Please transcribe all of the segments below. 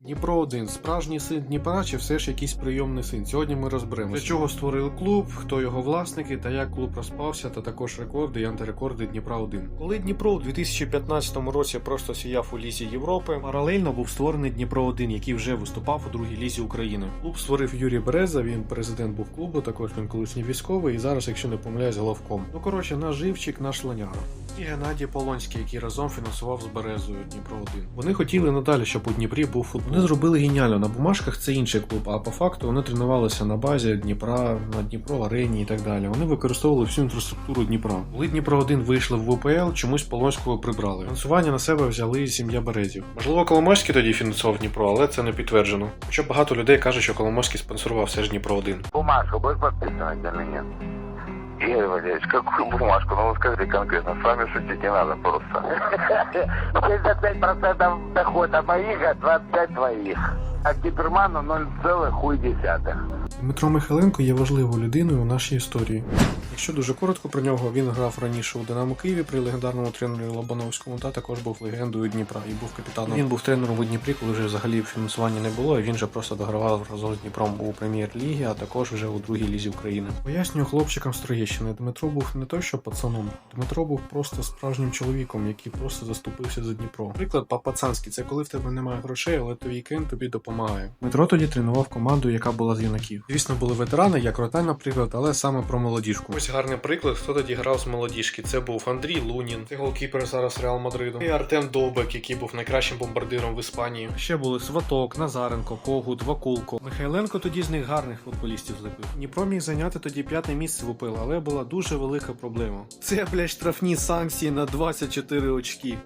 Дніпро 1 справжній син Дніпра чи все ж якийсь прийомний син? Сьогодні ми розберемося. Для чого створили клуб, хто його власники та як клуб розпався, та також рекорди і антирекорди Дніпра 1 Коли Дніпро у 2015 році просто сіяв у лізі Європи, паралельно був створений Дніпро 1 який вже виступав у другій лізі України. Клуб створив Юрій Береза. Він президент був клубу. Також він колишній військовий і зараз, якщо не помиляюсь, головком. Ну коротше, наш живчик, наш ланяга. І Геннадій Полонський, який разом фінансував з Березою Дніпро 1 Вони хотіли надалі, щоб у Дніпрі був футбол. Вони зробили геніально. На бумажках це інший клуб, а по факту вони тренувалися на базі Дніпра, на Дніпро арені і так далі. Вони використовували всю інфраструктуру Дніпра. Коли Дніпро 1 вийшли в ВПЛ, чомусь Полонського прибрали. Фінансування на себе взяли сім'я Березів. Можливо, Коломойський тоді фінансував Дніпро, але це не підтверджено. Хоча багато людей каже, що Коломойський спонсорував все ж Дніпро 1 Бумажку будешь подписывать или нет? Игорь Валерьевич, какую бумажку? Ну вы скажите конкретно, с вами шутить не надо просто. 75% дохода моих, а 25 твоих. А Киперману 0,1. Дмитро Михайленко є важливою людиною у нашій історії. Якщо дуже коротко про нього, він грав раніше у Динамо Києві при легендарному тренері Лобановському та також був легендою Дніпра і був капітаном. Він був тренером у Дніпрі, коли вже взагалі фінансування не було. і Він же просто догравав разом з Дніпром у прем'єр-лігі, а також вже у другій лізі України. Пояснюю хлопчикам з Троєщини. Дмитро був не той, що пацаном. Дмитро був просто справжнім чоловіком, який просто заступився за Дніпро. Приклад по-пацанськи це коли в тебе немає грошей, але твій кен тобі допомагає. Дмитро тоді тренував команду, яка була з юнаків. Звісно, були ветерани, як Роталь, наприклад, але саме про молодіжку. Ось гарний приклад, хто тоді грав з молодіжки. Це був Андрій Лунін, це голкіпер зараз Реал Мадриду. І Артем Довбек, який був найкращим бомбардиром в Іспанії. Ще були Сваток, Назаренко, Когут, Вакулко. Михайленко тоді з них гарних футболістів злепив. Дніпро міг зайняти тоді п'яте місце в УПЛ, але була дуже велика проблема. Це, блядь, штрафні санкції на 24 очки.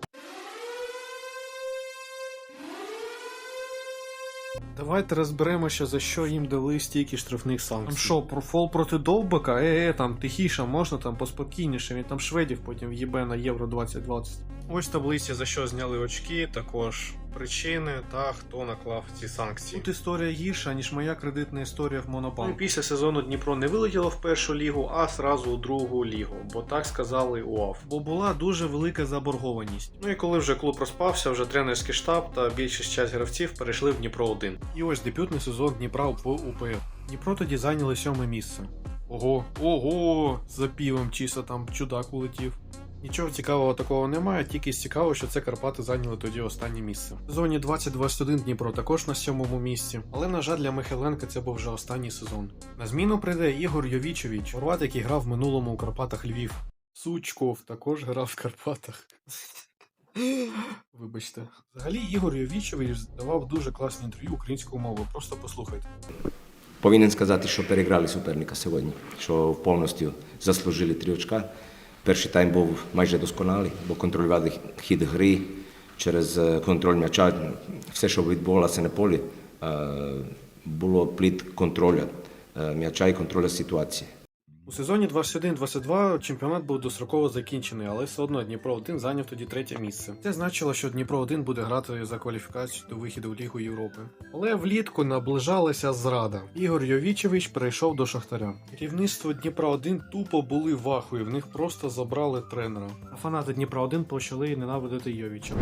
Давайте розберемося, за що їм дали стільки штрафних санкцій. Там що, про фол проти Довбика? Е, е, там тихіше, можна там поспокійніше. Він там шведів потім в'їбе на Євро 2020. Ось таблиці, за що зняли очки, також причини та хто наклав ці санкції. Тут історія гірша, ніж моя кредитна історія в Монобанку. Після сезону Дніпро не вилетіло в першу лігу, а сразу у другу лігу, бо так сказали УАФ. Бо була дуже велика заборгованість. Ну і коли вже клуб розпався, вже тренерський штаб та більшість часть гравців перейшли в Дніпро 1. І ось дебютний сезон Дніпра в УПЛ. Дніпро тоді зайняли сьоме місце. Ого, ого, за півом чисто там чудак улетів. Нічого цікавого такого немає, тільки цікаво, що це Карпати зайняли тоді останнє місце. В зоні 2021 Дніпро також на сьомому місці, але на жаль для Михайленка це був вже останній сезон. На зміну прийде Ігор Йовічович, хорват, який грав в минулому у Карпатах Львів. Сучков також грав в Карпатах. Вибачте. Взагалі Ігор Йовічович давав дуже класні інтерв'ю українською мовою. Просто послухайте. Повинен сказати, що переграли суперника сьогодні, що повністю заслужили три очка. Перший тайм був майже досконалий, бо контролювали хід гри через е, контроль м'яча. Все, що відбувалося на полі, е, було плід контролю е, м'яча і контролю ситуації. У сезоні 21-22 чемпіонат був достроково закінчений, але все одно Дніпро 1 зайняв тоді третє місце. Це значило, що Дніпро 1 буде грати за кваліфікацію до вихіду в Лігу Європи. Але влітку наближалася зрада. Ігор Йовічевич перейшов до Шахтаря. Керівництво Дніпра 1 тупо були в ахуї, в них просто забрали тренера. А фанати Дніпра 1 почали ненавидити Йовіча.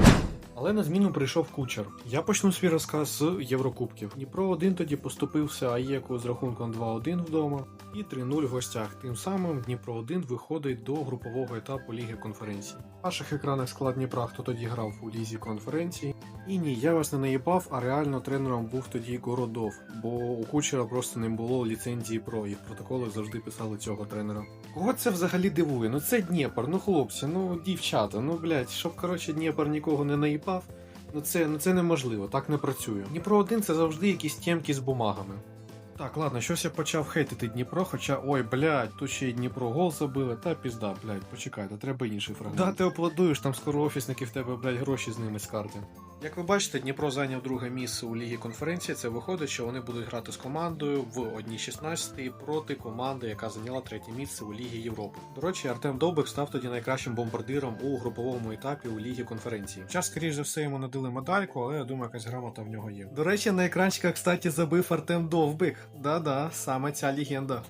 Але на зміну прийшов кучер. Я почну свій розказ з Єврокубків. Дніпро 1 тоді поступився Аєку з рахунком 2-1 вдома і 3-0 в гостях. Тим самим Дніпро 1 виходить до групового етапу Ліги конференцій. В наших екранах склад Дніпра, хто тоді грав у лізі конференцій. І ні, я вас не наїбав, а реально тренером був тоді Городов, бо у кучера просто не було ліцензії про і в протоколах завжди писали цього тренера. Кого це взагалі дивує? Ну це Дніпр, ну хлопці, ну дівчата, ну блять, щоб коротше Дніпр нікого не наїбав. Ну це, ну це неможливо, так не працює. Дніпро 1 це завжди якісь тємки з бумагами. Так, ладно, щось я почав хейтити Дніпро, хоча ой, блядь, тут ще й Дніпро гол забили, та пізда, блядь, почекайте, треба інший фрагмент. Да, ти аплодуєш, там скоро офісники в тебе, блядь, гроші з ними з карти. Як ви бачите, Дніпро зайняв друге місце у лігі конференції. Це виходить, що вони будуть грати з командою в 1-16 проти команди, яка зайняла третє місце у Лігі Європи. До речі, Артем Довбик став тоді найкращим бомбардиром у груповому етапі у лігі конференції. Час, скоріш за все, йому надали медальку, але я думаю, якась грамота в нього є. До речі, на екранчиках, кстати, забив Артем Довбик. Да-да, саме ця легенда.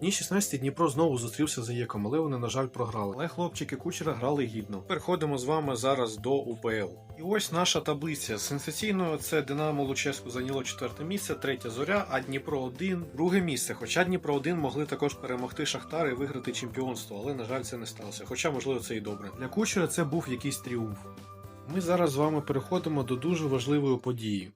Дні 16 Дніпро знову зустрівся з АЄКом, але вони, на жаль, програли. Але хлопчики кучера грали гідно. Переходимо з вами зараз до УПЛ. І ось наша таблиця. Сенсаційно це Динамо Луческу зайняло четверте місце, третя зоря, а Дніпро 1 друге місце. Хоча Дніпро 1 могли також перемогти Шахтар і виграти чемпіонство, але на жаль, це не сталося. Хоча, можливо, це і добре. Для кучера це був якийсь тріумф. Ми зараз з вами переходимо до дуже важливої події.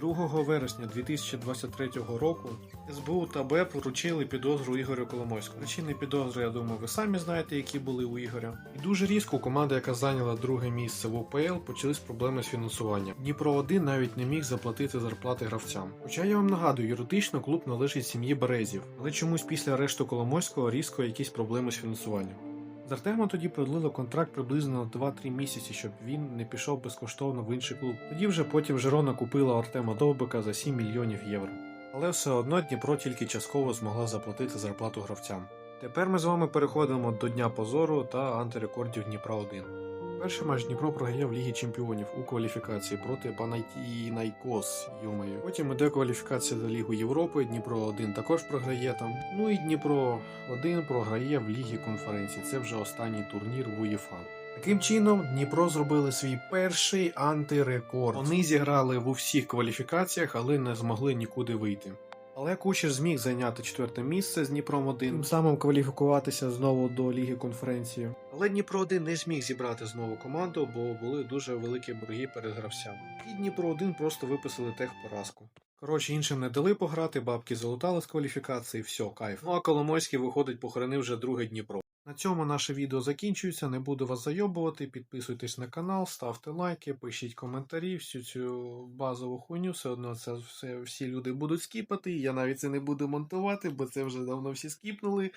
2 вересня 2023 року СБУ та БЕП вручили підозру Ігорю Коломойському. Причини підозри, я думаю, ви самі знаєте, які були у Ігоря. І дуже різко команда, яка зайняла друге місце в УПЛ, почались проблеми з фінансуванням. Дніпро 1 навіть не міг заплатити зарплати гравцям. Хоча я вам нагадую, юридично клуб належить сім'ї Березів, але чомусь після арешту Коломойського різко якісь проблеми з фінансуванням. З Артемом тоді продлили контракт приблизно на 2-3 місяці, щоб він не пішов безкоштовно в інший клуб. Тоді вже потім Жерона купила Артема Довбика за 7 мільйонів євро. Але все одно Дніпро тільки частково змогла заплатити зарплату гравцям. Тепер ми з вами переходимо до Дня позору та антирекордів Дніпра 1. Перший матч Дніпро програє в Лігі Чемпіонів у кваліфікації проти Панайкос, Йомаю. Потім іде кваліфікація за Лігу Європи. Дніпро 1 також програє там. Ну і Дніпро 1 програє в Лігі конференції. Це вже останній турнір в УЄФА. Таким чином, Дніпро зробили свій перший антирекорд. Вони зіграли в усіх кваліфікаціях, але не змогли нікуди вийти. Але Кучер зміг зайняти четверте місце з Дніпром 1, тим самим кваліфікуватися знову до Ліги конференції. Але Дніпро 1 не зміг зібрати знову команду, бо були дуже великі борги перед гравцями. І Дніпро 1 просто виписали техпоразку. Коротше, іншим не дали пограти, бабки залутали з кваліфікації, все, кайф. Ну а Коломойський виходить, похоронив вже друге Дніпро. На цьому наше відео закінчується. Не буду вас зайобувати. Підписуйтесь на канал, ставте лайки, пишіть коментарі. Всю цю базову хуйню все одно це все всі люди будуть скіпати. Я навіть це не буду монтувати, бо це вже давно всі скіпнули.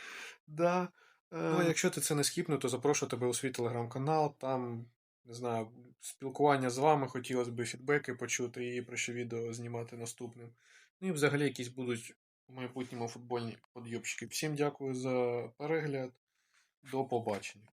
Да. Е, ну, якщо ти це не скіпнув, то запрошую тебе у свій телеграм-канал. Там не знаю, спілкування з вами, хотілося б фідбеки почути і про що відео знімати наступним. Ну і взагалі якісь будуть у майбутньому футбольні подйобщики. Всім дякую за перегляд. До побачення.